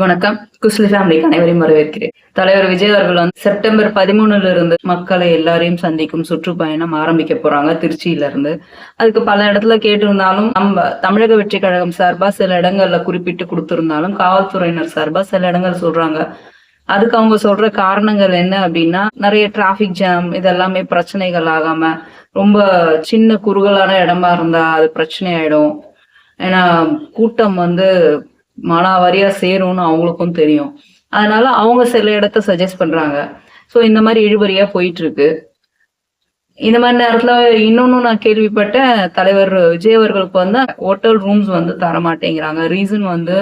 வணக்கம். குஸ்லி ஃபேமிலிக்கு அனைவரையும் வரவேற்கிறேன். தலைவர் விஜய் அவர்கள் வந்து செப்டம்பர் பதிமூணுல இருந்து மக்களை எல்லாரையும் சந்திக்கும் சுற்றுப்பயணம் ஆரம்பிக்க போறாங்க திருச்சியில இருந்து. அதுக்கு பல இடத்துல கேட்டிருந்தாலும் நம்ம தமிழக வெற்றி கழகம் சார்பா சில இடங்கள்ல குறிப்பிட்டு கொடுத்திருந்தாலும் காவல்துறையினர் சார்பா சில இடங்கள் சொல்றாங்க. அதுக்கு அவங்க சொல்ற காரணங்கள் என்ன அப்படின்னா நிறைய டிராபிக் ஜாம் இதெல்லாமே பிரச்சனைகள் ஆகாம ரொம்ப சின்ன குறுகலான இடமா இருந்தா அது பிரச்சனை ஆயிடும். ஏன்னா கூட்டம் வந்து மானாவாரியா சேரும்னு அவங்களுக்கும் தெரியும். அதனால அவங்க சில இடத்த சஜஸ்ட் பண்றாங்க. ஸோ இந்த மாதிரி இழுபறியா போயிட்டு இருக்கு இந்த மாதிரி நேரத்துல இன்னொன்னு நான் கேள்விப்பட்டேன். தலைவர் விஜய் அவர்களுக்கு வந்து ஹோட்டல் ரூம்ஸ் வந்து தர மாட்டேங்கிறாங்க ரீசன் வந்து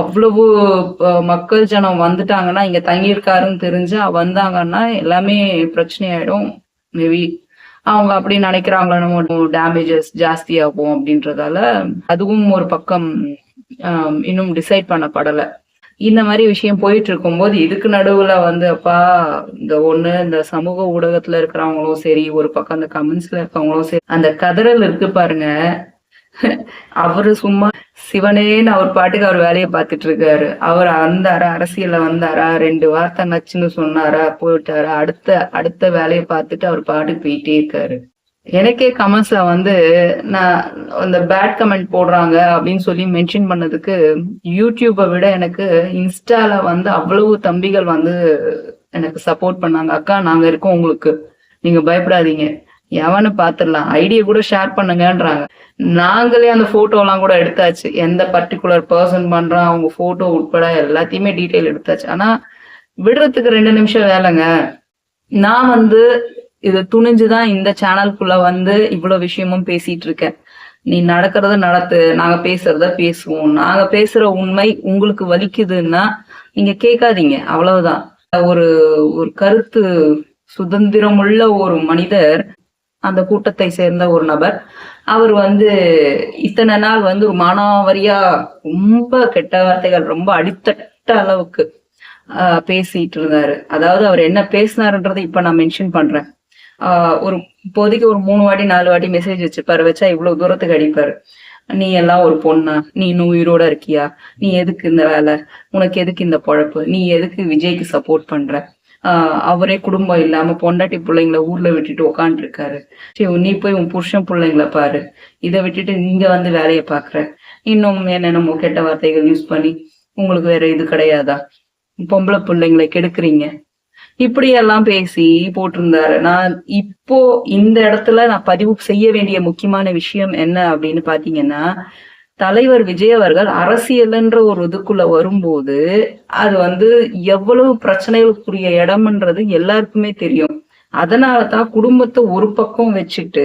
அவ்வளவு மக்கள் ஜனம் வந்துட்டாங்கன்னா இங்க தங்கியிருக்காருன்னு தெரிஞ்சு வந்தாங்கன்னா எல்லாமே பிரச்சனை ஆயிடும் மேபி அவங்க அப்படி நினைக்கிறாங்களோ நம்ம டேமேஜஸ் ஜாஸ்தியாகும் அப்படின்றதால அதுவும் ஒரு பக்கம் இன்னும் டிசைட் பண்ணப்படலை. இந்த மாதிரி விஷயம் போயிட்டு இருக்கும்போது இதுக்கு நடுவுல வந்து அப்பா இந்த ஒண்ணு இந்த சமூக ஊடகத்துல இருக்கிறவங்களும் சரி ஒரு பக்கம் அந்த கமெண்ட்ஸ்ல இருக்கவங்களும் சரி அந்த கதறல் இருக்கு பாருங்க. அவரு சும்மா சிவனேன்னு அவர் பாட்டுக்கு அவர் வேலையை பார்த்துட்டு இருக்காரு. அவர் வந்தாரா அரசியல்ல வந்தாரா ரெண்டு வார்த்தை நச்சுன்னு சொன்னாரா போயிட்டாரா அடுத்த அடுத்த வேலையை பார்த்துட்டு அவர் பாட்டுக்கு போயிட்டே இருக்காரு. எனக்கே கமெண்ட்ஸ்ல வந்து நான் அந்த பேட் கமெண்ட் போடுறாங்க அப்படின்னு சொல்லி மென்ஷன் பண்ணதுக்கு யூடியூப்பை விட எனக்கு இன்ஸ்டால வந்து அவ்வளவு தம்பிகள் வந்து எனக்கு சப்போர்ட் பண்ணாங்க. அக்கா நாங்க இருக்கோம் உங்களுக்கு. நீங்க பயப்படாதீங்க. எவனு பாத்துடலாம் ஐடியா கூட ஷேர் பண்ணுங்கன்றாங்க. நாங்களே அந்த போட்டோ எல்லாம் கூட எடுத்தாச்சு. எந்த பர்டிகுலர் பர்சன் பண்றான் அவங்க போட்டோ உட்பட எல்லாத்தையுமே டீட்டெயில் எடுத்தாச்சு. ஆனா விடுறதுக்கு ரெண்டு நிமிஷம் வேலைங்க. நான் வந்து இது துணிஞ்சுதான் இந்த சேனல்குள்ள வந்து இவ்வளவு விஷயமும் பேசிட்டு இருக்கேன் நீ நடக்கிறத நடத்து நாங்க பேசுறத பேசுவோம். நாங்க பேசுற உண்மை உங்களுக்கு வலிக்குதுன்னா நீங்க கேட்காதீங்க. அவ்வளவுதான். ஒரு ஒரு கருத்து சுதந்திரமுள்ள ஒரு மனிதர் அந்த கூட்டத்தை சேர்ந்த ஒரு நபர் அவர் வந்து இத்தனை நாள் வந்து ஒரு மானாவரியா ரொம்ப கெட்ட வார்த்தைகள் ரொம்ப அடித்தட்ட அளவுக்கு ஆஹ் பேசிட்டு இருந்தாரு அதாவது அவர் என்ன பேசினாருன்றதை இப்ப நான் மென்ஷன் பண்றேன். ஒரு இப்போதைக்கு ஒரு மூணு வாட்டி நாலு வாட்டி மெசேஜ் வச்சுப்பாரு வச்சா இவ்வளவு தூரத்துக்கு அடிப்பாரு. நீ எல்லாம் ஒரு பொண்ணா? நீ இன்னும் உயிரோட இருக்கியா? நீ எதுக்கு இந்த வேலை? உனக்கு எதுக்கு இந்த பொழப்பு? நீ எதுக்கு விஜய்க்கு சப்போர்ட் பண்ற? ஆஹ் அவரே குடும்பம் இல்லாம பொண்டாட்டி பிள்ளைங்கள ஊர்ல விட்டுட்டு உக்காந்துட்டு இருக்காரு சரி நீ போய் உன் புருஷன் பிள்ளைங்கள பாரு. இதை விட்டுட்டு நீங்க வந்து வேலையை பாக்குற. இன்னும் என்னென்னமோ கெட்ட வார்த்தைகள் யூஸ் பண்ணி உங்களுக்கு வேற இது கிடையாதா? பொம்பளை பிள்ளைங்களை கெடுக்குறீங்க. இப்படியெல்லாம் பேசி போட்டிருந்தாரு. நான் இப்போ இந்த இடத்துல நான் பதிவு செய்ய வேண்டிய முக்கியமான விஷயம் என்ன அப்படின்னு பாத்தீங்கன்னா தலைவர் விஜய் அவர்கள் அரசியல்ன்ற ஒரு இதுக்குள்ள வரும்போது அது வந்து எவ்வளவு பிரச்சனைகளுக்குரிய இடம்ன்றது எல்லாருக்குமே தெரியும். அதனால தான் குடும்பத்தை ஒரு பக்கம் வச்சுட்டு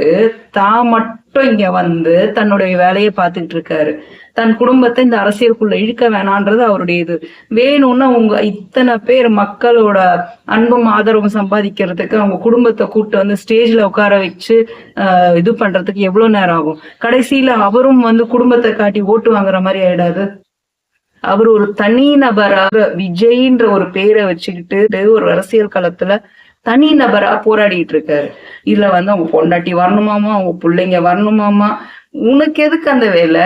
தான் மட்டும் இங்க வந்து தன்னுடைய வேலையை பார்த்துக்கிட்டு இருக்காரு. தன் குடும்பத்தை இந்த அரசியலுக்குள்ள இழுக்க வேணான்றது அவருடைய இது. வேணும்னா உங்க இத்தனை பேர் மக்களோட அன்பும் ஆதரவும் சம்பாதிக்கிறதுக்கு அவங்க குடும்பத்தை கூட்டு வந்து ஸ்டேஜ்ல உட்கார வச்சு ஆஹ், இது பண்றதுக்கு எவ்வளவு நேரம் ஆகும்? கடைசியில அவரும் வந்து குடும்பத்தை காட்டி ஓட்டு வாங்குற மாதிரி ஆயிடாது. அவர் ஒரு தனி நபராக விஜய்ன்ற ஒரு பேரை வச்சுக்கிட்டு ஒரு அரசியல் களத்துல தனி நபரா போராடிட்டு இருக்காரு இதுல வந்து அவங்க பொண்டாட்டி வரணுமாமா அவங்க பிள்ளைங்க வரணுமாமா உனக்கு எதுக்கு அந்த வேலை?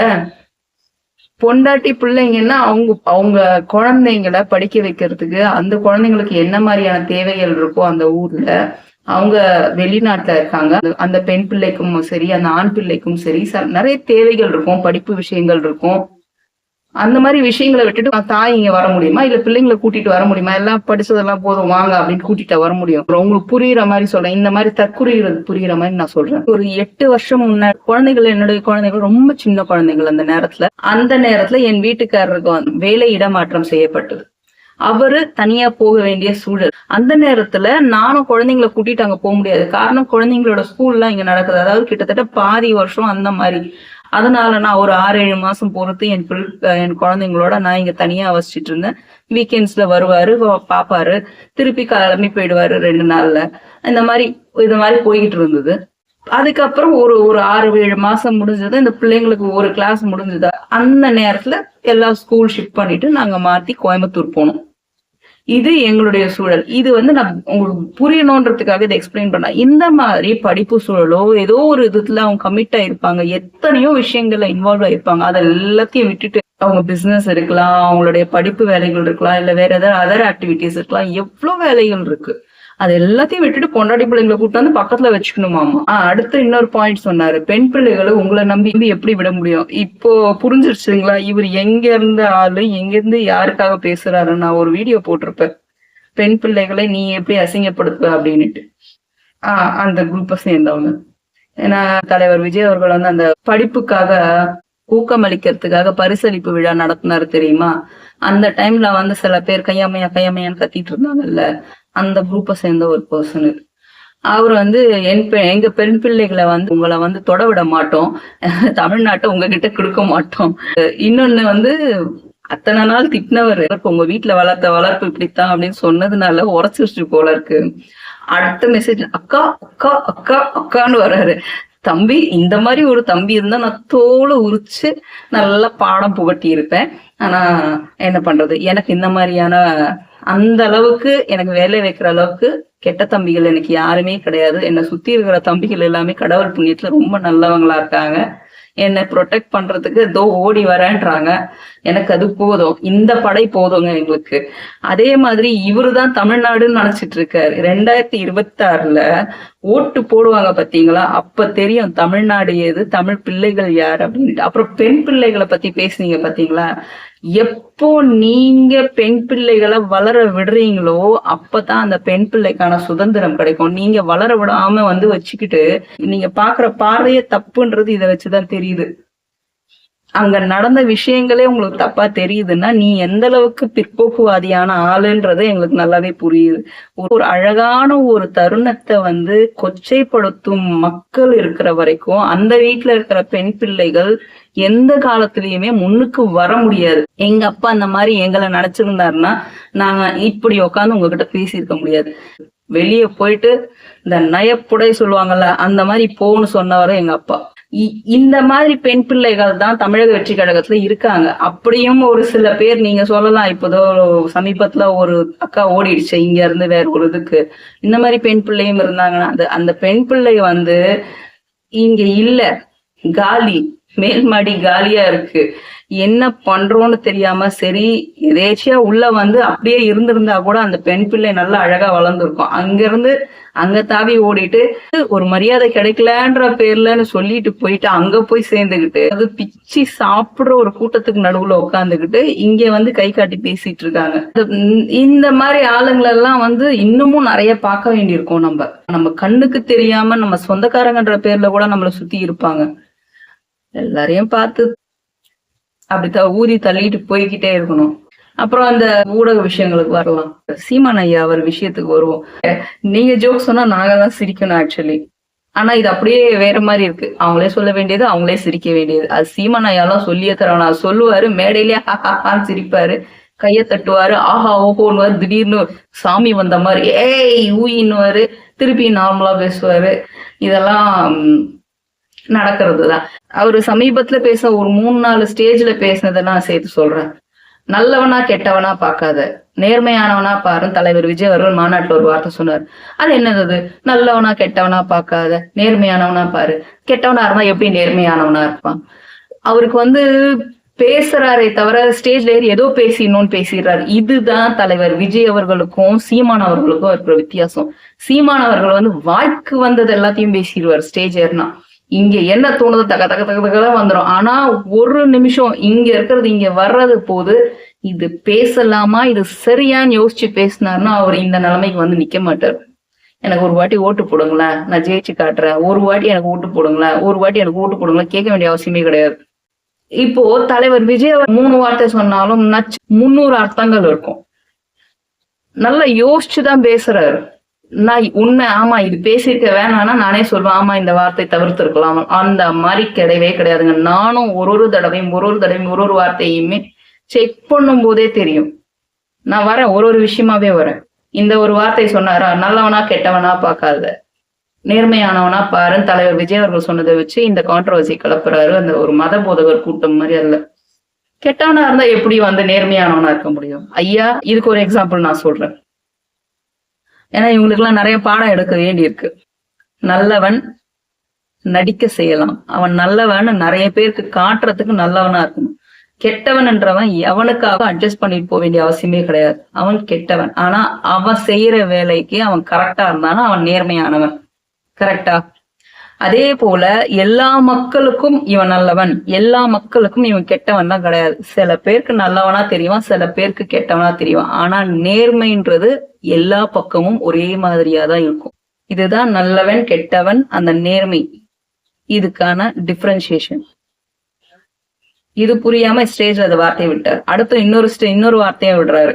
பொண்டாட்டி பிள்ளைங்கன்னா அவங்க அவங்க குழந்தைங்களை படிக்க வைக்கிறதுக்கு அந்த குழந்தைங்களுக்கு என்ன மாதிரியான தேவைகள் இருக்கோ அந்த ஊர்ல அவங்க வெளிநாட்டுல இருக்காங்க. அந்த- அந்த பெண் பிள்ளைக்கும் சரி அந்த ஆண் பிள்ளைக்கும் சரி ச- நிறைய தேவைகள் இருக்கும் படிப்பு விஷயங்கள் இருக்கும். அந்த மாதிரி விஷயங்களை விட்டுட்டு தாய் இங்க வர முடியுமா? இல்ல பிள்ளைங்களை கூட்டிட்டு வர முடியுமா? எல்லாம் படிச்சதெல்லாம் போதும் வாங்க அப்படின்னு கூட்டிட்டு வர முடியும். உங்களுக்கு புரியுற மாதிரி சொல்றேன். இந்த மாதிரி தற்குறிகிறது புரியுற மாதிரி நான் சொல்றேன். ஒரு எட்டு வருஷம் முன்னாடி குழந்தைகள் என்னுடைய குழந்தைகள் ரொம்ப சின்ன குழந்தைகள் அந்த நேரத்துல. அந்த நேரத்துல என் வீட்டுக்காரருக்கு வேலை இடமாற்றம் செய்யப்பட்டது. அவரு தனியா போக வேண்டிய சூழல். அந்த நேரத்துல நானும் குழந்தைங்களை கூட்டிட்டு அங்க போக முடியாது. காரணம் குழந்தைங்களோட ஸ்கூல்லாம் இங்க நடக்குது. அதாவது கிட்டத்தட்ட பாதி வருஷம் அந்த மாதிரி. அதனால நான் ஒரு ஆறு ஏழு மாசம் பொறுத்து என் பிள் என் குழந்தைங்களோட நான் இங்க தனியா வசிச்சிட்டு இருந்தேன். வீக்கெண்ட்ஸ்ல வருவாரு பாப்பாரு. திருப்பி கிளம்பி போயிடுவாரு ரெண்டு நாள்ல. இந்த மாதிரி இது மாதிரி போய்கிட்டு இருந்தது. அதுக்கப்புறம் ஒரு ஒரு ஆறு ஏழு மாசம் முடிஞ்சது. இந்த பிள்ளைங்களுக்கு ஒரு கிளாஸ் முடிஞ்சது? அந்த நேரத்துல எல்லாம் ஸ்கூல் ஷிஃப்ட் பண்ணிட்டு நாங்க மாத்தி கோயம்புத்தூர் போனோம். இது எங்களுடைய சூழல். இது வந்து நான் உங்களுக்கு புரியணுன்றதுக்காக இதை எக்ஸ்பிளைன் பண்ண இந்த மாதிரி படிப்பு சூழலோ ஏதோ ஒரு இதுல அவங்க கமிட் ஆயிருப்பாங்க. எத்தனையோ விஷயங்கள்ல இன்வால்வ் ஆயிருப்பாங்க. அதை எல்லாத்தையும் விட்டுட்டு அவங்க பிசினஸ் இருக்கலாம் அவங்களுடைய படிப்பு வேலைகள் இருக்கலாம் இல்ல வேற ஏதாவது அதர் ஆக்டிவிட்டிஸ் இருக்கலாம். எவ்வளவு வேலைகள் இருக்கு. அது எல்லாத்தையும் விட்டுட்டு பொண்டாடி பிள்ளைங்களை கூட்டு வந்து பக்கத்துல வச்சுக்கணுமாமா அடுத்து இன்னொரு பாயிண்ட் சொன்னாரு. பெண் பிள்ளைகளை உங்களை நம்பி எப்படி விட முடியும்? இப்போ புரிஞ்சிருச்சுங்களா? இவர் எங்க இருந்த ஆளு எங்க இருந்து யாருக்காக பேசுறாரு? நான் ஒரு வீடியோ போட்டிருப்பேன். பெண் பிள்ளைகளை நீ எப்படி அசிங்கப்படுத்துவ அப்படின்னுட்டு. ஆஹ் அந்த குரூப்பை சேர்ந்தவங்க. ஏன்னா தலைவர் விஜய் அவர்கள் வந்து அந்த படிப்புக்காக ஊக்கமளிக்கிறதுக்காக பரிசளிப்பு விழா நடத்தினாரு தெரியுமா? அந்த டைம்ல வந்து சில பேர் கையாமையா கையாமையான்னு கத்திட்டு இருந்தாங்கல்ல. அந்த குரூப்பை சேர்ந்த ஒரு பர்சன் அவர் வந்து என் எங்க பெண் பிள்ளைகளை வந்து உங்களை வந்து தொட விட மாட்டோம். தமிழ்நாட்டை உங்ககிட்ட கொடுக்க மாட்டோம். இன்னொன்னு வந்து அத்தனை நாள் திட்டினவர் உங்க வீட்டுல வளர்த்த வளர்ப்பு இப்படித்தான் அப்படின்னு சொன்னதுனால உரைச்சிருச்சு போல இருக்கு. அடுத்த மெசேஜ் அக்கா அக்கா அக்கா அக்கான்னு வர்றாரு. தம்பி இந்த மாதிரி ஒரு தம்பி இருந்தா நான் தோலை உரிச்சு நல்லா பாடம் புகட்டி இருப்பேன் ஆனா என்ன பண்றது? எனக்கு இந்த மாதிரியான அந்த அளவுக்கு எனக்கு வேலை வைக்கிற அளவுக்கு கெட்ட தம்பிகள் எனக்கு யாருமே கிடையாது. என்னை சுத்தி இருக்கிற தம்பிகள் எல்லாமே கடவுள் புண்ணியத்துல ரொம்ப நல்லவங்களா இருக்காங்க. என்னை ப்ரொடெக்ட் பண்றதுக்கு ஏதோ ஓடி வரேன்றாங்க. எனக்கு அது போதும். இந்த படை போதுங்க எங்களுக்கு. அதே மாதிரி இவருதான் தமிழ்நாடுன்னு நினைச்சிட்டு இருக்காரு. ரெண்டாயிரத்தி இருபத்தி ஆறுல ஓட்டு போடுவாங்க பாத்தீங்களா? அப்ப தெரியும் தமிழ்நாடு ஏது தமிழ் பிள்ளைகள் யார் அப்படின்ட்டு. அப்புறம் பெண் பிள்ளைகளை பத்தி பேசுனீங்க பாத்தீங்களா? எப்போ நீங்க பெண் பிள்ளைகளை வளர விடுறீங்களோ அப்பதான் அந்த பெண் பிள்ளைக்கான சுதந்திரம் கிடைக்கும். நீங்க வளர விடாம வந்து வச்சுக்கிட்டு நீங்க பாக்குற பார்வையே தப்புன்றது இதை வச்சுதான் தெரியுது. அங்க நடந்த விஷயங்களே உங்களுக்கு தப்பா தெரியுதுன்னா நீ எந்த அளவுக்கு பிற்போக்குவாதியான ஆளுன்றது எங்களுக்கு நல்லாவே புரியுது. ஒரு அழகான ஒரு தருணத்தை வந்து கொச்சைப்படுத்தும் மக்கள் இருக்கிற வரைக்கும் அந்த வீட்டுல இருக்கிற பெண் பிள்ளைகள் எந்த காலத்திலயுமே முன்னுக்கு வர முடியாது. எங்க அப்பா அந்த மாதிரி எங்களை நினைச்சிருந்தாருன்னா நாங்க இப்படி உட்காந்து உங்ககிட்ட பேசியிருக்க முடியாது. வெளியே போயிட்டு இந்த நயப்புடை சொல்லுவாங்கல்ல அந்த மாதிரி போன்னு சொன்னவரை எங்க அப்பா. இந்த மாதிரி பெண் பிள்ளைகள் தான் தமிழக வெற்றி கழகத்துல இருக்காங்க. அப்படியும் ஒரு சில பேர் நீங்க சொல்லலாம் இப்போதோ சமீபத்துல ஒரு அக்கா ஓடிடுச்சு இங்க இருந்து வேற ஒரு இதுக்கு. இந்த மாதிரி பெண் பிள்ளையும் இருந்தாங்கன்னா அது அந்த பெண் பிள்ளை வந்து இங்க இல்ல காலி. மேல்மாடி காலியா இருக்கு. என்ன பண்றோம்னு தெரியாம சரி எதேச்சியா உள்ள வந்து அப்படியே இருந்திருந்தா கூட அந்த பெண் பிள்ளை நல்லா அழகா வளர்ந்துருக்கும். அங்க இருந்து அங்க தாவி ஓடிட்டு ஒரு மரியாதை கிடைக்கலன்ற பேர்லன்னு சொல்லிட்டு போயிட்டு அங்க போய் சேர்ந்துகிட்டு அது பிச்சு சாப்பிடுற ஒரு கூட்டத்துக்கு நடுவுல உட்காந்துக்கிட்டு இங்க வந்து கை காட்டி பேசிட்டு இருக்காங்க. இந்த மாதிரி ஆளுங்களெல்லாம் வந்து இன்னமும் நிறைய பார்க்க வேண்டியிருக்கோம் நம்ம. நம்ம கண்ணுக்கு தெரியாம நம்ம சொந்தக்காரங்கன்ற பேர்ல கூட நம்மள சுத்தி இருப்பாங்க. எல்லாரையும் பார்த்து அப்படித்தான் ஊதி தள்ளிட்டு போய்கிட்டே இருக்கணும். அப்புறம் அந்த ஊடக விஷயங்களுக்கு வரலாம். சீமான் ஐயா அவர் விஷயத்துக்கு வருவோம். நீங்க ஜோக் சொன்னா நாங்க தான் சிரிக்கணும் ஆக்சுவலி ஆனா இது அப்படியே வேற மாதிரி இருக்கு. அவங்களே சொல்ல வேண்டியது அவங்களே சிரிக்க வேண்டியது. அது சீமான் ஐயாலாம் சொல்லியே தரணும். சொல்லுவாரு மேடையிலேயே ஹாஹான்னு சிரிப்பாரு. கைய தட்டுவாரு. ஆஹா ஓஹோன்னு திடீர்னு சாமி வந்த மாதிரி ஏய் ஊயின்னுவாரு. திருப்பி நார்மலா பேசுவாரு. இதெல்லாம் நடக்கிறது நடக்கிறதுதான். அவரு சமீபத்துல பேச ஒரு மூணு நாலு ஸ்டேஜ்ல பேசினதை நான் சேர்த்து சொல்றேன். நல்லவனா கெட்டவனா பார்க்காத. நேர்மையானவனா பாருன்னு தலைவர் விஜய் அவர்கள் மாநாட்டில் ஒரு வார்த்தை சொன்னார். அது என்னது அது? நல்லவனா கெட்டவனா பார்க்காத. நேர்மையானவனா பாரு. கெட்டவனா இருந்தா எப்படி நேர்மையானவனா இருப்பான்? அவருக்கு வந்து பேசுறாரே தவிர ஸ்டேஜ்ல ஏறி ஏதோ பேசிடணும்னு பேசிடுறாரு. இதுதான் தலைவர் விஜய் அவர்களுக்கும் சீமான் அவர்களுக்கும் இருக்கிற வித்தியாசம். சீமான் அவர்கள் வந்து வாய்க்கு வந்தது எல்லாத்தையும் பேசிடுவார் ஸ்டேஜ் ஏறினா. இங்க என்ன தோணுது தக்க தக்க தக்க தக வந்துடும் ஆனா ஒரு நிமிஷம் இங்க இருக்கிறது இங்க வர்றது போது இது பேசலாமா? இது சரியான்னு யோசிச்சு பேசினாருன்னா அவர் இந்த நிலைமைக்கு வந்து நிக்க மாட்டார். எனக்கு ஒரு வாட்டி ஓட்டு போடுங்களேன். நான் ஜெயிச்சு காட்டுறேன். ஒரு வாட்டி எனக்கு ஓட்டு போடுங்களேன். ஒரு வாட்டி எனக்கு ஓட்டு போடுங்களேன். கேட்க வேண்டிய அவசியமே கிடையாது. இப்போ தலைவர் விஜய் மூணு வார்த்தை சொன்னாலும் முன்னூறு அர்த்தங்கள் இருக்கும். நல்லா யோசிச்சுதான் பேசுறாரு. நான் உண்மை ஆமா இது பேசியிருக்க வேணாம்னா நானே சொல்வேன் ஆமா இந்த வார்த்தை தவிர்த்திருக்கலாம். அந்த மாதிரி கிடையவே கிடையாதுங்க. நானும் ஒரு ஒரு தடவையும் ஒரு ஒரு தடவையும் ஒரு ஒரு வார்த்தையுமே செக் பண்ணும் போதே தெரியும். நான் வரேன் ஒரு ஒரு விஷயமாவே வரேன். இந்த ஒரு வார்த்தை சொன்னாரா? நல்லவனா கெட்டவனா பார்க்காத. நேர்மையானவனா பாருன்னு தலைவர் விஜய் அவர்கள் சொன்னதை வச்சு இந்த கான்ட்ரவர்சி கிளப்புறாரு. அந்த ஒரு மத போதகர் கூட்டம் மாதிரி அல்ல. கெட்டவனா இருந்தா எப்படி வந்து நேர்மையானவனா இருக்க முடியும்? ஐயா இதுக்கு ஒரு எக்ஸாம்பிள் நான் சொல்றேன். ஏன்னா இவங்களுக்கெல்லாம் நிறைய பாடம் எடுக்க வேண்டி இருக்கு நல்லவன் நடிக்க செய்யலாம். அவன் நல்லவன் நிறைய பேருக்கு காட்டுறதுக்கு நல்லவனா இருக்கணும். கெட்டவன் என்றவன் எவனுக்காக அட்ஜஸ்ட் பண்ணிட்டு போக வேண்டிய அவசியமே கிடையாது. அவன் கெட்டவன். ஆனா அவன் செய்யற வேலைக்கு அவன் கரெக்டா இருந்தானா அவன் நேர்மையானவன். கரெக்டா அதே போல எல்லா மக்களுக்கும் இவன் நல்லவன். எல்லா மக்களுக்கும் இவன் கெட்டவன் தான் கிடையாது. சில பேருக்கு நல்லவனா தெரியும் சில பேருக்கு கெட்டவனா தெரியும் ஆனா நேர்மைன்றது எல்லா பக்கமும் ஒரே மாதிரியா தான் இருக்கும். இதுதான் நல்லவன் கெட்டவன் அந்த நேர்மை. இதுக்கான டிஃபரன்சியேஷன் இது புரியாம ஸ்டேஜ்ல அந்த வார்த்தையை விட்டார். அடுத்து இன்னொரு ஸ்டே இன்னொரு வார்த்தையை விடுறாரு.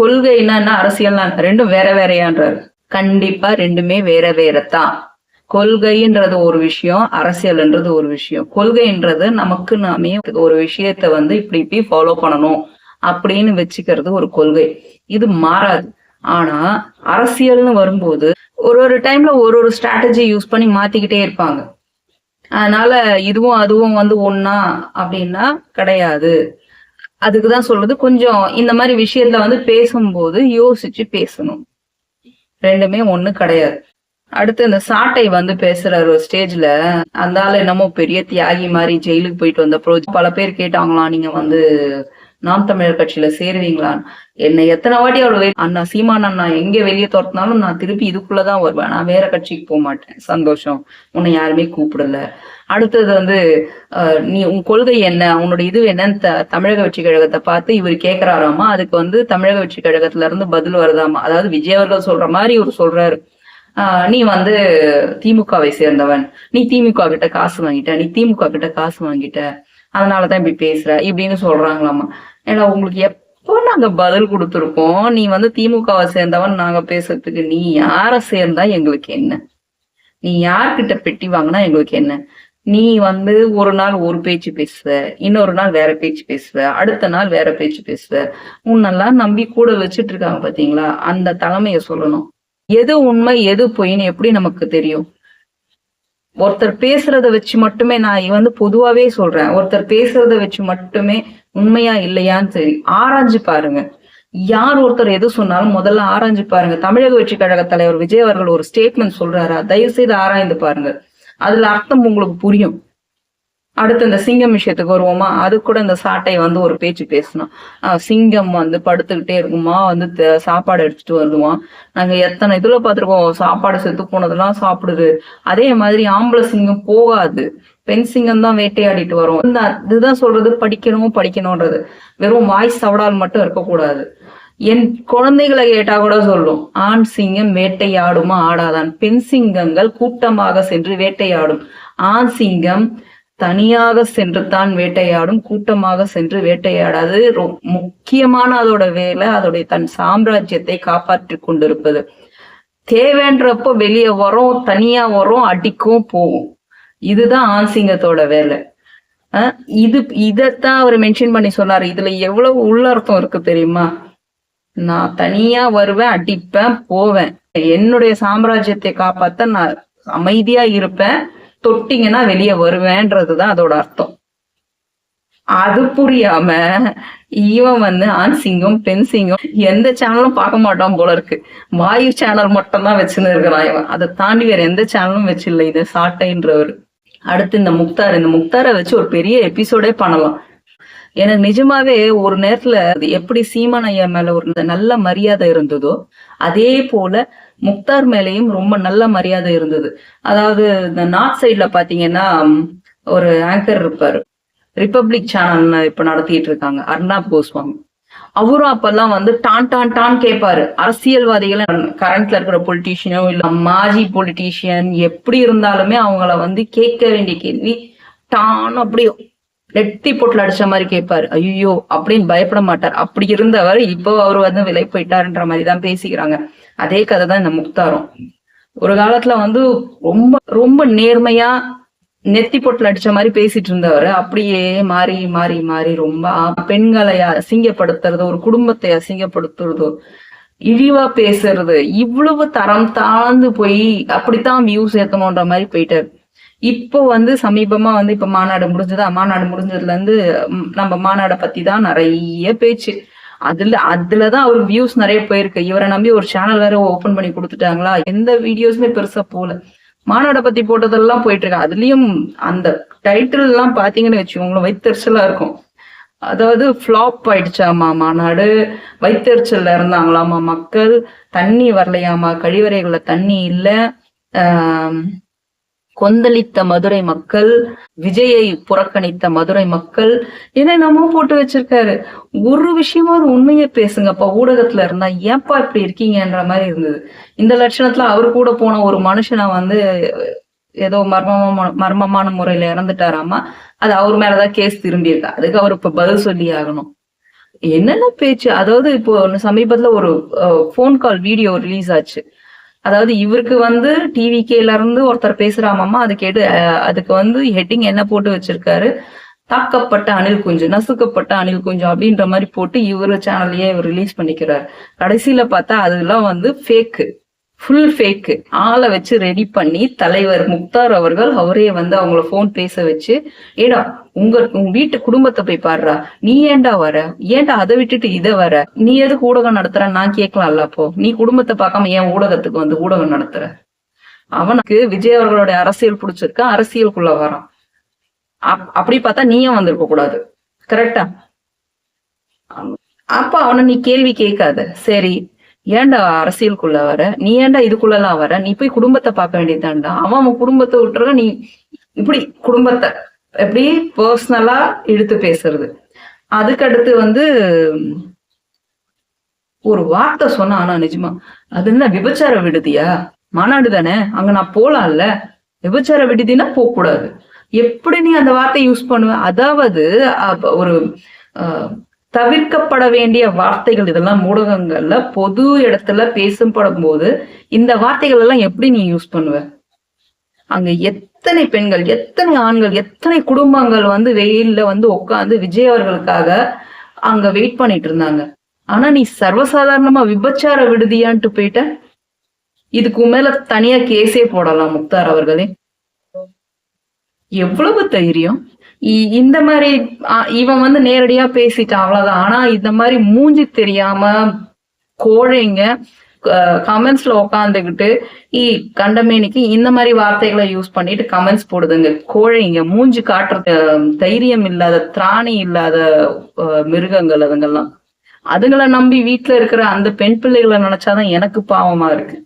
கொள்கைன்னா என்ன? அரசியல்னா ரெண்டும் வேற வேறையான்றாரு. கண்டிப்பா ரெண்டுமே வேற வேறத்தான். தான் கொள்கைன்றது ஒரு விஷயம் அரசியல்ன்றது ஒரு விஷயம். கொள்கைன்றது நமக்கு நாமே ஒரு விஷயத்த வந்து இப்படி இப்படி ஃபாலோ பண்ணணும் அப்படின்னு வச்சுக்கிறது ஒரு கொள்கை. இது மாறாது. ஆனா அரசியல்னு வரும்போது ஒரு ஒரு டைம்ல ஒரு ஒரு ஸ்ட்ராட்டஜி யூஸ் பண்ணி மாத்திக்கிட்டே இருப்பாங்க. அதனால இதுவும் அதுவும் வந்து ஒன்னா அப்படின்னா கிடையாது. அதுக்குதான் சொல்றது. கொஞ்சம் இந்த மாதிரி விஷயத்துல வந்து பேசும்போது யோசிச்சு பேசணும். ரெண்டுமே ஒண்ணு கிடையாது. அடுத்து இந்த சாட்டை வந்து பேசுற ஒரு ஸ்டேஜ்ல அந்த ஆள் என்னமோ பெரிய தியாகி மாதிரி ஜெயிலுக்கு போயிட்டு வந்தப்போ பல பேர் கேட்டாங்களாம் நீங்க வந்து நாம் தமிழர் கட்சியில சேருவீங்களான்னு என்னை எத்தனை வாட்டி அவள் அண்ணா சீமான் அண்ணா எங்க வெளியே துரத்தினாலும் நான் திருப்பி இதுக்குள்ளதான் வருவேன். நான் வேற கட்சிக்கு போக மாட்டேன். சந்தோஷம். உன்னை யாருமே கூப்பிடல. அடுத்தது வந்து நீ உன் கொள்கை என்ன? உன்னோட இது என்னன்னு த- தமிழக வெற்றி கழகத்தை பார்த்து இவர் கேக்குறாராமா? அதுக்கு வந்து தமிழக வெற்றி கழகத்துல இருந்து பதில் வருதாமா? அதாவது விஜய் அவர்கள் சொல்ற மாதிரி இவர் சொல்றாரு. நீ வந்து திமுகவை சேர்ந்தவன். நீ திமுக கிட்ட காசு வாங்கிட்ட. நீ திமுக கிட்ட காசு வாங்கிட்ட. அதனாலதான் இப்படி பேசுற. இப்படின்னு சொல்றாங்களாமா. ஏன்னா உங்களுக்கு எப்போ நாங்க பதில் கொடுத்துருக்கோம்? நீ வந்து திமுகவை சேர்ந்தவன் நாங்க பேசுறதுக்கு நீ யார சேர்ந்தா எங்களுக்கு என்ன? நீ யார்கிட்ட பெட்டி வாங்கினா எங்களுக்கு என்ன? நீ வந்து ஒரு நாள் ஒரு பேச்சு பேசுவ. இன்னொரு நாள் வேற பேச்சு பேசுவ. அடுத்த நாள் வேற பேச்சு பேசுவ. உன்னெல்லாம் நம்பி கூட வச்சிட்டு இருக்காங்க பாத்தீங்களா? அந்த தலைமையை சொல்லணும். எது உண்மை எது பொய்ன்னு எப்படி நமக்கு தெரியும்? ஒருத்தர் பேசுறத வச்சு மட்டுமே நான் வந்து பொதுவாவே சொல்றேன். ஒருத்தர் பேசுறத வச்சு மட்டுமே உண்மையா இல்லையான்னு சரி ஆராய்ஞ்சு பாருங்க. யார் ஒருத்தர் எது சொன்னாலும் முதல்ல ஆராய்ஞ்சு பாருங்க. தமிழக வெற்றி கழக தலைவர் விஜய் அவர்கள் ஒரு ஸ்டேட்மெண்ட் சொல்றாரா? தயவு செய்து ஆராய்ந்து பாருங்க. அதுல அர்த்தம் உங்களுக்கு புரியும். அடுத்து இந்த சிங்கம் விஷயத்துக்கு வருவோமா? அது கூட இந்த சாட்டை வந்து ஒரு பேச்சு பேசணும். சிங்கம் வந்து படுத்துக்கிட்டே இருக்குமா. வந்து சாப்பாடு எடுத்துட்டு வருவான் நாங்க எத்தனை இதுல பார்த்துருக்கோம். சாப்பாடு செத்து போனதெல்லாம் சாப்பிடுது. அதே மாதிரி ஆம்பளை சிங்கம் போகாது. பெண் சிங்கம் தான் வேட்டையாடிட்டு வரும். இந்த இதுதான் சொல்றது. படிக்கணும் படிக்கணும்ன்றது. வெறும் வாய் சவடால் மட்டும் இருக்கக்கூடாது. என் குழந்தைகளை கேட்டா கூட சொல்லும். ஆண் சிங்கம் வேட்டையாடுமா? ஆடாதான். பெண் சிங்கங்கள் கூட்டமாக சென்று வேட்டையாடும். ஆண் சிங்கம் தனியாக சென்று தான் வேட்டையாடும் கூட்டமாக சென்று வேட்டையாடாது. ரொ- முக்கியமான அதோட வேலை அதோடைய தன் சாம்ராஜ்யத்தை காப்பாற்றி கொண்டிருப்பது. தேவைன்றப்போ வெளியே வரும் தனியா வரும் அடிக்கும் போகும். இதுதான் ஆன்சிங்கத்தோட வேலை. இது இதத்தான் அவர் மென்ஷன் பண்ணி சொன்னாரு. இதுல எவ்வளவு உள்ளர்த்தம் இருக்கு தெரியுமா? நான் தனியா வருவேன் அடிப்பேன் போவேன். என்னுடைய சாம்ராஜ்யத்தை காப்பாத்த நான் அமைதியா இருப்பேன். தொட்டிங்கன்னா வெளியே வருவேன்றதுதான் அதோட அர்த்தம். அது புரியாம இவன் வந்து ஆண் சிங்கம் பெண் சிங்கம் எந்த சேனலும் பார்க்க மாட்டான் போல இருக்கு. வாயு சேனல் மட்டும் தான் வச்சுன்னு இருக்கிறான் இவன். அதை தாண்டி வேற எந்த சேனலும் வச்சில்ல. இது சாட்டைன்றவர். அடுத்து இந்த முக்தார். இந்த முக்தாரை வச்சு ஒரு பெரிய எபிசோடே பண்ணலாம். எனக்கு நிஜமாவே ஒரு நேரத்துல அது எப்படி சீமான் ஐயா மேல ஒரு நல்ல மரியாதை இருந்ததோ அதே போல முக்தார் மேலேயும் ரொம்ப நல்ல மரியாதை இருந்தது. அதாவது இந்த நார்த் சைட்ல பாத்தீங்கன்னா ஒரு ஆங்கர் இருப்பாரு. ரிப்பப்ளிக் சேனல் இப்ப நடத்திட்டு இருக்காங்க அர்ணாப் கோஸ்வாமி அவரும் அப்பெல்லாம் வந்து டான் டான் டான் கேட்பாரு அரசியல்வாதிகளை கரண்ட்ல இருக்கிற பொலிட்டீஷியனோ இல்ல மாஜி பொலிட்டீஷியன் எப்படி இருந்தாலுமே அவங்கள வந்து கேட்க வேண்டிய கேள்வி டான் அப்படியே நெட்டி பொட்டில் அடிச்ச மாதிரி கேட்பாரு ஐயோ அப்படின்னு பயப்பட மாட்டார். அப்படி இருந்தவர் இப்போ அவர் வந்து விலை போயிட்டாருன்ற மாதிரி தான் பேசிக்கிறாங்க. அதே கதை தான் இந்த முக்தாரம். ஒரு காலத்துல வந்து ரொம்ப ரொம்ப நேர்மையா நெத்தி பொட்டில் அடிச்ச மாதிரி பேசிட்டு இருந்தவர். அப்படியே மாறி மாறி மாறி ரொம்ப பெண்களை அசிங்கப்படுத்துறது ஒரு குடும்பத்தை அசிங்கப்படுத்துறதோ இழிவா பேசுறது இவ்வளவு தரம் தாழ்ந்து போய் அப்படித்தான் வியூ சேர்த்தணுன்ற மாதிரி போயிட்டாரு. இப்போ வந்து சமீபமா வந்து இப்ப மாநாடு முடிஞ்சதா? மாநாடு முடிஞ்சதுல இருந்து நம்ம மாநாடை பத்தி தான் நிறைய பேச்சு. அதுல அதுலதான் அவர் வியூஸ் நிறைய போயிருக்கு. இவரை நம்பி ஒரு சேனல் வேற ஓபன் பண்ணி கொடுத்துட்டாங்களா? எந்த வீடியோஸுமே பெருசா போல மாநாடை பத்தி போட்டதெல்லாம் போயிட்டு இருக்கு அதுலயும் அந்த டைட்டில் எல்லாம் பாத்தீங்கன்னு வச்சுக்கோங்களேன் வைத்தறிச்சலா இருக்கும். அதாவது ஃப்ளாப் ஆயிடுச்சாமா மாநாடு? வைத்தறிச்சல்ல இருந்தாங்களாமா மக்கள்? தண்ணி வரலையாமா? கழிவறைகள்ல தண்ணி இல்லை. கொந்தளித்த மதுரை மக்கள் விஜயை புறக்கணித்த மதுரை மக்கள் என்ன நம்ம போட்டு வச்சிருக்காரு. ஒரு விஷயமா ஒரு உண்மையை பேசுங்கப்பா ஊடகத்துல இருந்தா ஏன்பா இப்படி இருக்கீங்கன்ற மாதிரி இருந்தது. இந்த லட்சணத்துல அவர் கூட போன ஒரு மனுஷனை வந்து ஏதோ மர்மமான மர்மமான முறையில இறந்துட்டாராமா அது அவர் மேலதான் கேஸ் திரும்பியிருக்கா. அதுக்கு அவர் இப்ப பதில் சொல்லி ஆகணும். என்னென்ன பேச்சு? அதாவது இப்போ சமீபத்துல ஒரு போன் கால் வீடியோ ரிலீஸ் ஆச்சு. அதாவது இவருக்கு வந்து டிவிகேல இருந்து ஒருத்தர் பேசுறாமாமா அது கேட்டு அஹ், அதுக்கு வந்து ஹெட்டிங் என்ன போட்டு வச்சிருக்காரு? தாக்கப்பட்ட அணில் குஞ்சு நசுக்கப்பட்ட அணில் குஞ்சு அப்படின்ற மாதிரி போட்டு இவர் சேனல்லையே இவர் ரிலீஸ் பண்ணிக்கிறார். கடைசியில பார்த்தா அதெல்லாம் வந்து ஃபேக்கு ஃபுல் ஃபேக்கு ஆளை வச்சு ரெடி பண்ணி தலைவர் முக்தார் அவர்கள் அவரே வந்து அவங்கள ஃபோன் பேச வச்சு ஏடா உங்க உங்க வீட்டு குடும்பத்தை போய் பாடுறா நீ ஏன்டா வர? ஏன்டா அதை விட்டுட்டு இதை வர? நீ எதுக்கு ஊடகம் நடத்துற? நான் கேட்கலாம்ல அப்போ. நீ குடும்பத்தை பார்க்காம ஏன் ஊடகத்துக்கு வந்து ஊடகம் நடத்துற? அவனுக்கு விஜய் அவர்களுடைய அரசியல் பிடிச்சிருக்க. அரசியலுக்குள்ள வரான். அப்- அப்படி பார்த்தா நீயும் வந்திருக்க கூடாது. கரெக்டா அப்ப அவனை நீ கேள்வி கேட்காத. சரி ஏன்டா அரசியலுக்குள்ள வர? நீ ஏன்டா இதுக்குள்ளலாம் வர? நீ போய் குடும்பத்தை பார்க்க வேண்டியதுதான்டா. அவன் அவன் குடும்பத்தை விட்டுற நீ இப்படி குடும்பத்தை எப்படி பர்சனலா எடுத்து பேசுறது. அதுக்கடுத்து வந்து ஒரு வார்த்தை சொன்னா ஆனா நிஜமா அது என்ன விபச்சார விடுதியா? மாநாடு தானே? அங்க நான் போலாம்ல. விபச்சார விடுதினா போக கூடாது எப்படி நீ அந்த வார்த்தை யூஸ் பண்ணுவ? அதாவது ஒரு அஹ், தவிர்க்கப்பட வேண்டிய வார்த்தைகள் இதெல்லாம் ஊடகங்கள்ல பொது இடத்துல பேசப்படும் போது இந்த வார்த்தைகள் எல்லாம் எப்படி நீ யூஸ் பண்ணுவ? அங்க எத்தனை பெண்கள் எத்தனை ஆண்கள் எத்தனை குடும்பங்கள் வந்து வெயில்ல வந்து உட்காந்து விஜய் அவர்களுக்காக அங்க வெயிட் பண்ணிட்டு இருந்தாங்க. ஆனா நீ சர்வசாதாரணமா விபச்சார விடுதியான்ட்டு போயிட்ட? இதுக்கு மேல தனியா கேஸே போடலாம் முக்தார் அவர்களே. எவ்வளவு தைரியம்? இந்த மாதிரி இவன் வந்து நேரடியா பேசிட்டான் அவ்வளவுதான். ஆனா இந்த மாதிரி மூஞ்சி தெரியாம கோழைங்க கமெண்ட்ஸ்ல உக்காந்துக்கிட்டு இ கண்டமேனிக்கு இந்த மாதிரி வார்த்தைகளை யூஸ் பண்ணிட்டு கமெண்ட்ஸ் போடுதுங்க. கோழைங்க மூஞ்சி காட்டுறது தைரியம் இல்லாத திராணி இல்லாத மிருகங்கள் அதுங்கெல்லாம். அதுங்களை நம்பி வீட்டுல இருக்கிற அந்த பெண் பிள்ளைகளை நினைச்சாதான் எனக்கு பாவமா இருக்கு.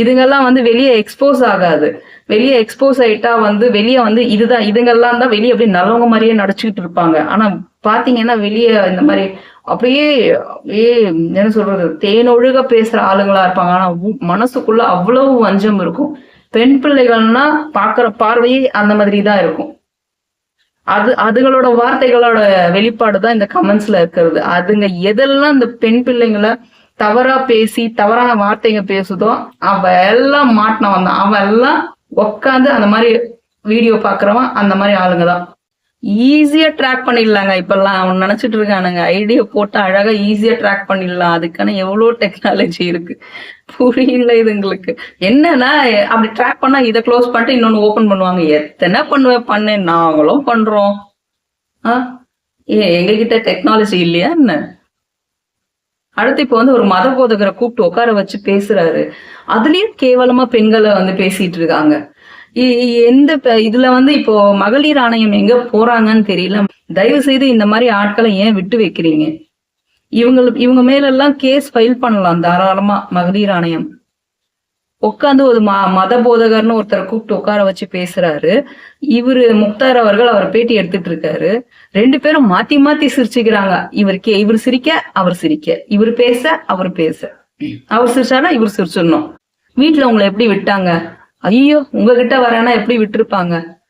இதுங்கெல்லாம் வந்து வெளியே எக்ஸ்போஸ் ஆகாது. வெளியே எக்ஸ்போஸ் ஆயிட்டா வந்து வெளியே வந்து இதுதான் இதுங்கெல்லாம் தான் வெளியே அப்படியே நல்லவங்க மாதிரியே நடிச்சுக்கிட்டு இருப்பாங்க. ஆனா பாத்தீங்கன்னா வெளியே இந்த மாதிரி அப்படியே அப்படியே என்ன சொல்றது தேனொழுக பேசுற ஆளுங்களா இருப்பாங்க. ஆனா மனசுக்குள்ள அவ்வளவு வஞ்சம் இருக்கும். பெண் பிள்ளைகள்னா பாக்குற பார்வையே அந்த மாதிரி தான் இருக்கும். அது அதுகளோட வார்த்தைகளோட வெளிப்பாடு தான் இந்த கமெண்ட்ஸ்ல இருக்கிறது. அதுங்க எதெல்லாம் இந்த பெண் பிள்ளைங்களை தவறா பேசி தவறான வார்த்தைங்க பேசுதோ அவ எல்லாம் மாட்டினவன் தான். அவன் எல்லாம் உக்காந்து அந்த மாதிரி வீடியோ பாக்குறவன் அந்த மாதிரி ஆளுங்க தான். ஈஸியா ட்ராக் பண்ணிடலாங்க. இப்பெல்லாம் அவன் நினைச்சிட்டு இருக்கானுங்க. ஐடியா போட்டு அழகா ஈஸியா ட்ராக் பண்ணிடலாம். அதுக்கான எவ்வளவு டெக்னாலஜி இருக்கு? புரியல இதுங்களுக்கு. என்னன்னா அப்படி ட்ராக் பண்ணா இதை க்ளோஸ் பண்ணிட்டு இன்னொன்னு ஓபன் பண்ணுவாங்க. எத்தனை பண்ணுவேன் பண்ணு. நாங்களும் பண்றோம். ஆஹ் ஏன் எங்ககிட்ட டெக்னாலஜி இல்லையா? என்ன? அடுத்து இப்போ வந்து ஒரு மத போதகரை கூப்பிட்டு உட்கார வச்சு பேசுறாரு. அதுலயும் கேவலமா பெண்களை வந்து பேசிட்டு இருக்காங்க. இ- எந்த இதுல வந்து இப்போ மகளிர் ஆணையம் எங்க போறாங்கன்னு தெரியல. தயவு செய்து இந்த மாதிரி ஆட்களை ஏன் விட்டு வைக்கிறீங்க? இவங்க இவங்க மேல எல்லாம் கேஸ் ஃபைல் பண்ணலாம் தாராளமா மகளிர் ஆணையம். உட்காந்து ஒரு ம மத போதகர்னு ஒருத்தரை கூப்பிட்டு உட்கார வச்சு பேசுறாரு. இவரு முக்தார் அவர்கள் அவர் பேட்டி எடுத்துட்டு இருக்காரு. ரெண்டு பேரும் மாத்தி மாத்தி சிரிச்சுக்கிறாங்க. இவருக்கே கே இவர் சிரிக்க அவர் சிரிக்க. இவர் பேச அவர் பேச. அவர் சிரிச்சாரா இவர் சிரிச்சிடணும். வீட்டுல உங்களை எப்படி விட்டாங்க? ஐயோ உங்ககிட்ட வரேன்னா எப்படி விட்டுருப்பாங்க?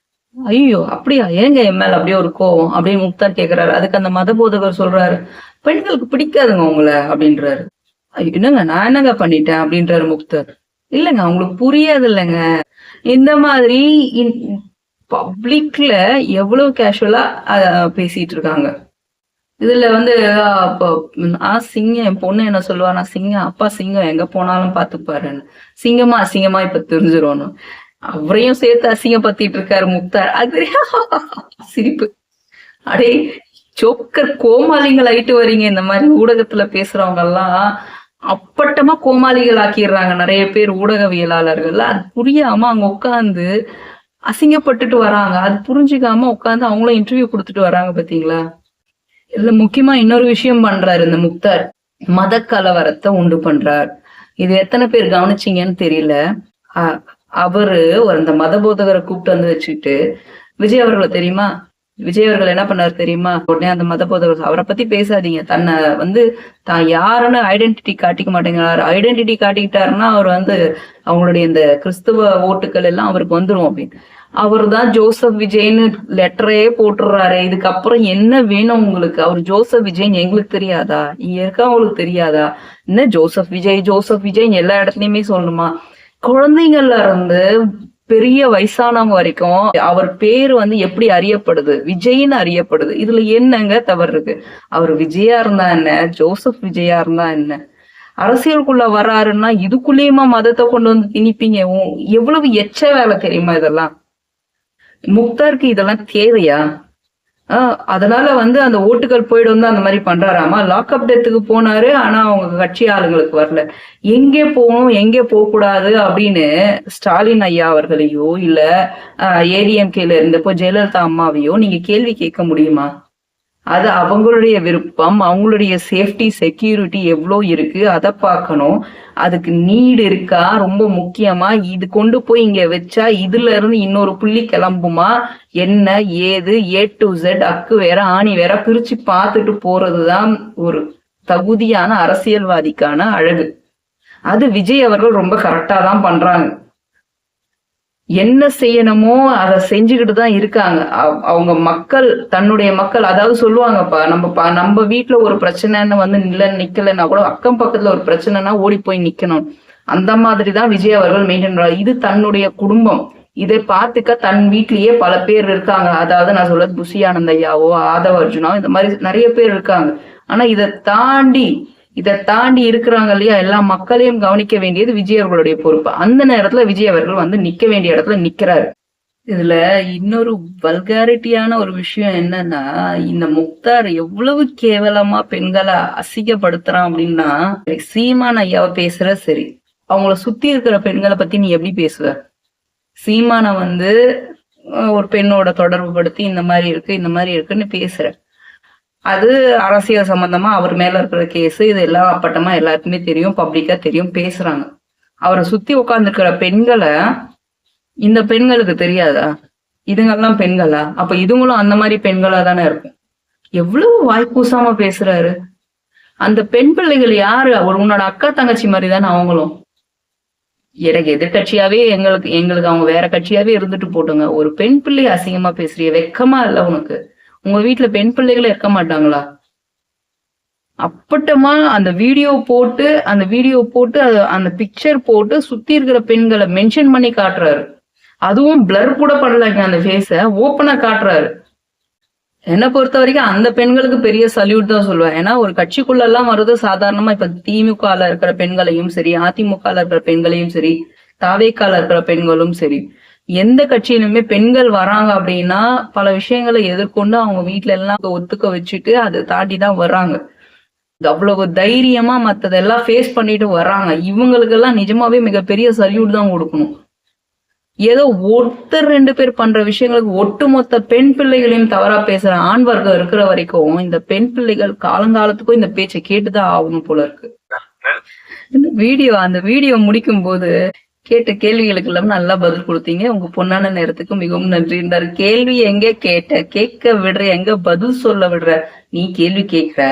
ஐயோ அப்படியா? ஏங்க என் மேல அப்படியே ஒரு கோவம்? அப்படின்னு முக்தார் கேக்குறாரு. அதுக்கு அந்த மத போதகர் சொல்றாரு பெண்களுக்கு பிடிக்காதுங்க உங்களை. அப்படின்றாரு. என்னங்க நான் என்னங்க பண்ணிட்டேன்? அப்படின்றாரு முக்தார். இல்லைங்க அவங்களுக்கு புரியாது இல்லைங்க இந்த மாதிரி பப்ளிக்ல எவ்வளவு கேஷுவலா பேசிட்டு இருக்காங்க இதுல வந்து ஆ சிங்கம் என் பொண்ணு என்ன சொல்லுவா நான் சிங்கம் அப்பா சிங்கம் எங்க போனாலும் பாத்துப்பாருன்னு சிங்கமா அசிங்கமா இப்ப தெரிஞ்சிரும்னு. அவரையும் சேர்த்து அசிங்கப்படுத்திட்டு இருக்காரு முக்தார். அது சிரிப்பு. அடே ஜோக்கர் கோமாளிகள் ஆயிட்டு வரீங்க இந்த மாதிரி ஊடகத்துல பேசுறவங்க எல்லாம் அப்பட்டமா கோமாளிகள் ஆக்கிடுறாங்க நிறைய பேர் ஊடகவியலாளர்கள் அது புரியாம அங்க உட்காந்து அசிங்கப்பட்டுட்டு வராங்க. அது புரிஞ்சுக்காம உட்காந்து அவங்களும் இன்டர்வியூ கொடுத்துட்டு வராங்க பாத்தீங்களா? இதுல முக்கியமா இன்னொரு விஷயம் பண்றாரு இந்த முக்தார். மத கலவரத்தை உண்டு பண்றார். இது எத்தனை பேர் கவனிச்சீங்கன்னு தெரியல. அவரு ஒரு அந்த மத போதகரை கூப்பிட்டு வந்து வச்சுக்கிட்டு விஜய் அவர்களை தெரியுமா? விஜய் அவர்கள் என்ன பண்ணாரு தெரியுமா? உடனே அந்த மத போதகர் அவரை பத்தி பேசாதீங்க. தன்னை வந்து தான் யாருன்னு ஐடென்டிட்டி காட்டிக்க மாட்டேங்கிறாரு. ஐடென்டிட்டி காட்டிக்கிட்டாருன்னா அவர் வந்து அவங்களுடைய இந்த கிறிஸ்துவ ஓட்டுகள் எல்லாம் அவருக்கு வந்துரும் அப்படின்னு. அவர் தான் ஜோசப் விஜய்னு லெட்டரே போட்டுறாரு இதுக்கப்புறம் என்ன வேணும் உங்களுக்கு? அவர் ஜோசப் விஜய்னு எங்களுக்கு தெரியாதா? இங்க இருக்கவங்களுக்கு தெரியாதா? என்ன ஜோசப் விஜய்? ஜோசப் விஜய் எல்லா இடத்துலயுமே சொல்லணுமா? குழந்தைங்கள்ல இருந்து பெரிய வயசானவங்க வரைக்கும் அவர் பேர் வந்து எப்படி அறியப்படுது? விஜய்னு அறியப்படுது. இதுல என்னங்க தவறு இருக்கு அவர் விஜயா இருந்தா என்ன? ஜோசப் விஜயா இருந்தா என்ன? அரசியலுக்குள்ள வராருன்னா இதுக்குள்ளேயுமா மதத்தை கொண்டு வந்து திணிப்பீங்க? எவ்வளவு எச்ச வேலை தெரியுமா இதெல்லாம்? முக்தாருக்கு இதெல்லாம் தேவையா? அதனால வந்து அந்த ஓட்டுகள் போயிடும் தான் அந்த மாதிரி பண்றாராமா? லாக்அப் டெத்துக்கு போனாரு ஆனா அவங்க கட்சி ஆளுங்களுக்கு வரல. எங்கே போகணும் எங்கே போக கூடாது அப்படின்னு ஸ்டாலின் ஐயா அவர்களையோ இல்ல ஏடிஎம்கேல இருந்தப்போ ஜெயலலிதா அம்மாவையோ நீங்க கேள்வி கேட்க முடியுமா? அது அவங்களுடைய விருப்பம் அவங்களுடைய சேஃப்டி செக்யூரிட்டி எவ்வளோ இருக்கு அதை பார்க்கணும். அதுக்கு நீடு இருக்கா ரொம்ப முக்கியமா இது கொண்டு போய் இங்க வச்சா இதுல இருந்து இன்னொரு புள்ளி கிளம்புமா என்ன ஏது ஏ டு ஜெட் அக்கு வேற ஆணி வேற பிரிச்சு பார்த்துட்டு போறதுதான் ஒரு தகுதியான அரசியல்வாதிக்கான அழகு. அது விஜய் அவர்கள் ரொம்ப கரெக்டா தான் பண்றாங்க. என்ன செய்யணுமோ அதை செஞ்சுக்கிட்டு தான் இருக்காங்க. அவங்க மக்கள் தன்னுடைய மக்கள் அதாவது சொல்லுவாங்கப்பா நம்ம பா நம்ம வீட்டில் ஒரு பிரச்சனைன்னு வந்து நில நிக்கலைன்னா கூட அக்கம் பக்கத்துல ஒரு பிரச்சனைனா ஓடி போய் நிக்கணும். அந்த மாதிரி தான் விஜய் அவர்கள் மெயின்டைன் பண்றாங்க இது தன்னுடைய குடும்பம். இதை பார்த்துக்க தன் வீட்லயே பல பேர் இருக்காங்க. அதாவது நான் சொல்றது புஷி ஆனந்தையாவோ ஆதவ அர்ஜுனாவோ இந்த மாதிரி நிறைய பேர் இருக்காங்க. ஆனா இதை தாண்டி இதை தாண்டி இருக்கிறாங்க இல்லையா? எல்லா மக்களையும் கவனிக்க வேண்டியது விஜய் அவர்களுடைய பொறுப்பு. அந்த நேரத்துல விஜய் அவர்கள் வந்து நிக்க வேண்டிய இடத்துல நிக்கிறாரு. இதுல இன்னொரு வல்காரிட்டியான ஒரு விஷயம் என்னன்னா இந்த முக்தார் எவ்வளவு கேவலமா பெண்களை அசிங்கப்படுத்துறான் அப்படின்னா சீமான் ஐயாவை பேசுற சரி. அவங்கள சுத்தி இருக்கிற பெண்களை பத்தி நீ எப்படி பேசுவ? சீமானை வந்து ஒரு பெண்ணோட தொடர்பு படுத்தி இந்த மாதிரி இருக்கு இந்த மாதிரி இருக்குன்னு பேசுற. அது அரசியல் சம்பந்தமா அவர் மேல இருக்கிற கேஸ் இது எல்லாம் அப்பட்டமா எல்லாருக்குமே தெரியும் பப்ளிக்கா தெரியும் பேசுறாங்க. அவரை சுத்தி உட்கார்ந்துருக்கிற பெண்களை இந்த பெண்களுக்கு தெரியாதா? இதுங்கெல்லாம் பெண்களா? அப்ப இதுங்களும் அந்த மாதிரி பெண்களா தானே இருக்கும். எவ்வளவு வாய்ப்பூசாம பேசுறாரு. அந்த பெண் பிள்ளைகள் யாரு? அவர் உன்னோட அக்கா தங்கச்சி மாதிரி தானே அவங்களும். எனக்கு எதிர்கட்சியாவே எங்களுக்கு எங்களுக்கு அவங்க வேற கட்சியாவே இருந்துட்டு போட்டுங்க. ஒரு பெண் பிள்ளை அசிங்கமா பேசுறிய வெக்கமா இல்ல உனக்கு. உங்க வீட்டுல பெண் பிள்ளைகளே இருக்க மாட்டாங்களா? அப்பட்டமா அந்த வீடியோ போட்டு அந்த வீடியோ போட்டு அந்த பிக்சர் போட்டு சுத்தி இருக்கிற பெண்களை மென்ஷன் பண்ணி காட்டுறாரு. அதுவும் பிளர் கூட பண்ணலைங்க அந்த ஃபேஸ ஓப்பனா காட்டுறாரு. என்னை பொறுத்த வரைக்கும் அந்த பெண்களுக்கு பெரிய சல்யூட் தான் சொல்லுவேன். ஏன்னா ஒரு கட்சிக்குள்ள எல்லாம் வர்றது சாதாரணமா இப்ப திமுகல இருக்கிற பெண்களையும் சரி அதிமுகல இருக்கிற பெண்களையும் சரி தாவேக்கால இருக்கிற பெண்களும் சரி. எந்த கட்சியிலுமே பெண்கள் வராங்க அப்படின்னா பல விஷயங்களை எதிர்கொண்டு அவங்க வீட்ல எல்லாம் ஒத்துக்க வச்சுட்டு அதை தாண்டி தான் வர்றாங்க அவ்வளவு தைரியமா மத்ததெல்லாம் ஃபேஸ் பண்ணிட்டு வர்றாங்க. இவங்களுக்கெல்லாம் நிஜமாவே மிகப்பெரிய சல்யூட் தான் கொடுக்கணும். ஏதோ ஒருத்தர் ரெண்டு பேர் பண்ற விஷயங்களுக்கு ஒட்டுமொத்த பெண் பிள்ளைகளையும் தவறா பேசுற ஆண் வர்க்கம் இருக்கிற வரைக்கும் இந்த பெண் பிள்ளைகள் காலங்காலத்துக்கும் இந்த பேச்சை கேட்டுதான் ஆகணும் போல இருக்கு. இந்த வீடியோ அந்த வீடியோ முடிக்கும் போது கேட்ட கேள்விகளுக்கு எல்லாம் நல்லா பதில் கொடுத்தீங்க. உங்க பொன்னான நேரத்துக்கு மிகவும் நன்றி. இருந்தாரு கேள்வி எங்க கேட்ட கேட்க விடுற எங்க பதில் சொல்ல விடுற நீ கேள்வி கேட்கிற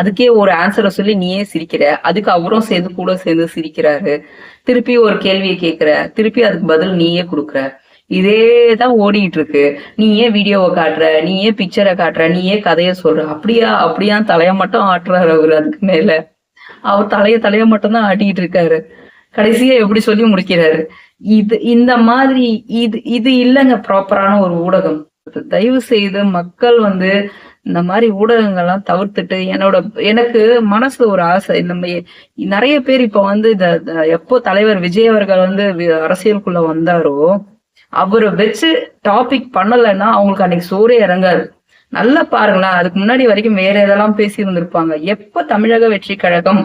அதுக்கே ஒரு ஆன்சரை சொல்லி நீயே சிரிக்கிற அதுக்கு அவரும் சேர்ந்து கூட சேர்ந்து சிரிக்கிறாரு. திருப்பி ஒரு கேள்வியை கேட்கிற திருப்பி அதுக்கு பதில் நீயே கொடுக்குற. இதே தான் ஓடிட்டு இருக்கு. நீ ஏன் வீடியோவை காட்டுற நீ ஏன் பிக்சரை காட்டுற நீ ஏன் கதையை சொல்ற. அப்படியா அப்படியா தலைய மட்டும் ஆட்டுறாரு அவரு அதுக்கு மேல. அவர் தலைய தலைய மட்டும் தான் ஆட்டிட்டு இருக்காரு. கடைசியா எப்படி சொல்லி முடிக்கிறாரு? இது இந்த மாதிரி இது இது இல்லைங்க ப்ராப்பரான ஒரு ஊடகம். தயவு செய்து மக்கள் வந்து இந்த மாதிரி ஊடகங்கள்லாம் தவிர்த்துட்டு என்னோட எனக்கு மனசுல ஒரு ஆசை. இந்த நிறைய பேர் இப்ப வந்து இந்த எப்போ தலைவர் விஜய் அவர்கள் வந்து அரசியலுக்குள்ள வந்தாரோ அவரை வச்சு டாபிக் பண்ணலைன்னா அவங்களுக்கு அன்னைக்கு சோறே இறங்காது. நல்லா பாருங்களேன் அதுக்கு முன்னாடி வரைக்கும் வேற எதெல்லாம் பேசி இருந்திருப்பாங்க எப்ப தமிழக வெற்றி கழகம்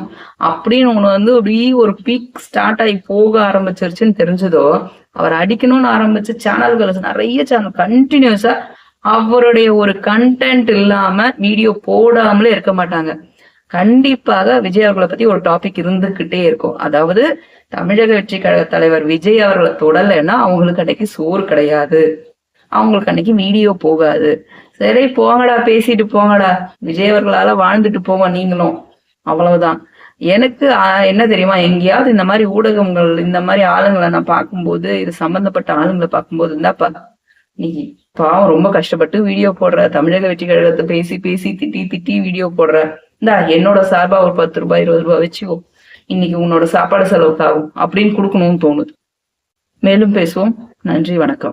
அப்படின்னு ஒண்ணு வந்து அப்படியே ஒரு பீக் ஸ்டார்ட் ஆகி போக ஆரம்பிச்சிருச்சுன்னு தெரிஞ்சதோ அவர் அடிக்கணும்னு ஆரம்பிச்ச சேனல்கள் நிறைய சேனல் கண்டினியூஸா அவருடைய ஒரு கண்டென்ட் இல்லாம வீடியோ போடாமலே இருக்க மாட்டாங்க. கண்டிப்பாக விஜய் அவர்களை பத்தி ஒரு டாபிக் இருந்துகிட்டே இருக்கும். அதாவது தமிழக வெற்றி கழக தலைவர் விஜய் அவர்களை தொடலைன்னா அவங்களுக்கு அன்னைக்கு சோறு கிடையாது. அவங்களுக்கு அன்னைக்கு வீடியோ போகாது. சரி போங்கடா பேசிட்டு போங்கடா. விஜய் அவர்களால வாழ்ந்துட்டு போங்க நீங்களும். அவ்வளவுதான். எனக்கு என்ன தெரியுமா? எங்கேயாவது இந்த மாதிரி ஊடகங்கள் இந்த மாதிரி ஆளுங்களை நான் பார்க்கும்போது இது சம்பந்தப்பட்ட ஆளுங்களை பார்க்கும்போது இருந்தாப்பா நீ பாவம் ரொம்ப கஷ்டப்பட்டு வீடியோ போடுற தமிழக வெற்றி கழகத்தை பேசி பேசி திட்டி திட்டி வீடியோ போடுற. இந்தா என்னோட சார்பா ஒரு பத்து ரூபாய் இருபது ரூபாய் வச்சுக்கோ. இன்னைக்கு உன்னோட சாப்பாடு செலவுக்காகும் அப்படின்னு கொடுக்கணும்னு தோணுது. மேலும் பேசுவோம். நன்றி வணக்கம்.